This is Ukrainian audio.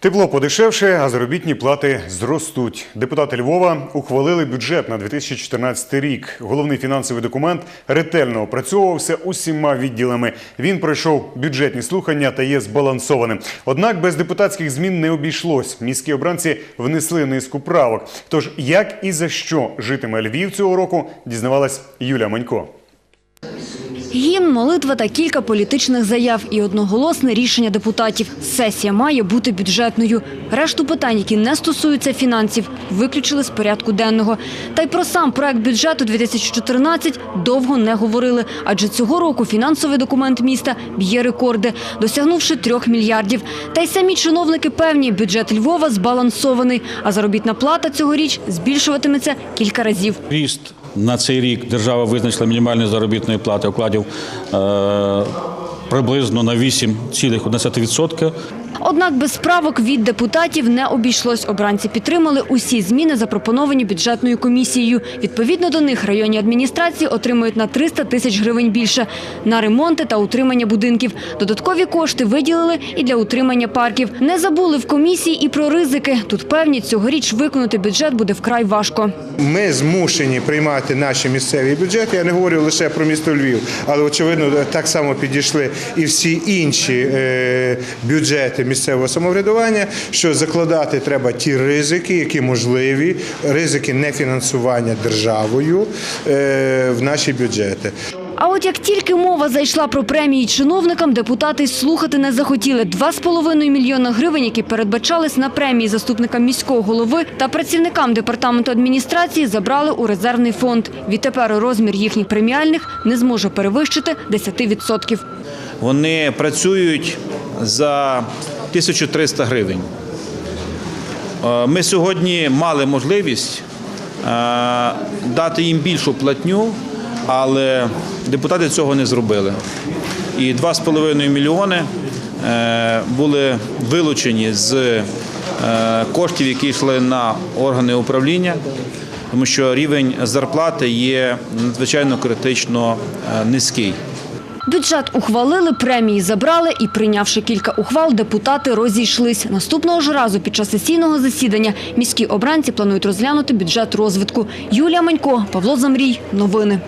Тепло подешевше, а заробітні плати зростуть. Депутати Львова ухвалили бюджет на 2014 рік. Головний фінансовий документ ретельно опрацьовувався усіма відділами. Він пройшов бюджетні слухання та є збалансованим. Однак без депутатських змін не обійшлось. Міські обранці внесли низку правок. Тож як і за що житиме Львів цього року, дізнавалась Юля Манько. Гімн, молитва та кілька політичних заяв і одноголосне рішення депутатів. Сесія має бути бюджетною. Решту питань, які не стосуються фінансів, виключили з порядку денного. Та й про сам проект бюджету 2014 довго не говорили, адже цього року фінансовий документ міста б'є рекорди, досягнувши трьох мільярдів. Та й самі чиновники певні, бюджет Львова збалансований, а заробітна плата цьогоріч збільшуватиметься кілька разів. Ріст на цей рік держава визначила мінімальні заробітної плати окладів е, приблизно на 8,1%. Однак без правок від депутатів не обійшлось. Обранці підтримали усі зміни, запропоновані бюджетною комісією. Відповідно до них районні адміністрації отримують на 300 тисяч гривень більше на ремонти та утримання будинків. Додаткові кошти виділили і для утримання парків. Не забули в комісії і про ризики. Тут певні цьогоріч виконати бюджет буде вкрай важко. Ми змушені приймати наші місцеві бюджети. Я не говорю лише про місто Львів, але очевидно так само підійшли і всі інші е, бюджети місцевого самоврядування. Що закладати треба ті ризики, які можливі, ризики нефінансування державою е, в наші бюджети. А от як тільки мова зайшла про премії чиновникам, депутати слухати не захотіли. 2,5 мільйона гривень, які передбачались на премії заступникам міського голови та працівникам департаменту адміністрації, забрали у резервний фонд. Відтепер розмір їхніх преміальних не зможе перевищити 10%. Вони працюють за 1300 гривень. Е, Ми сьогодні мали можливість е, дати їм більшу платню, але депутати цього не зробили. І 2,5 мільйони е, були вилучені з коштів, які йшли на органи управління, тому що рівень зарплати є надзвичайно критично низький. Бюджет ухвалили, премії забрали і, прийнявши кілька ухвал, депутати розійшлись. Наступного ж разу під час сесійного засідання міські обранці планують розглянути бюджет розвитку. Юлія Манько, Павло Замрій. Новини.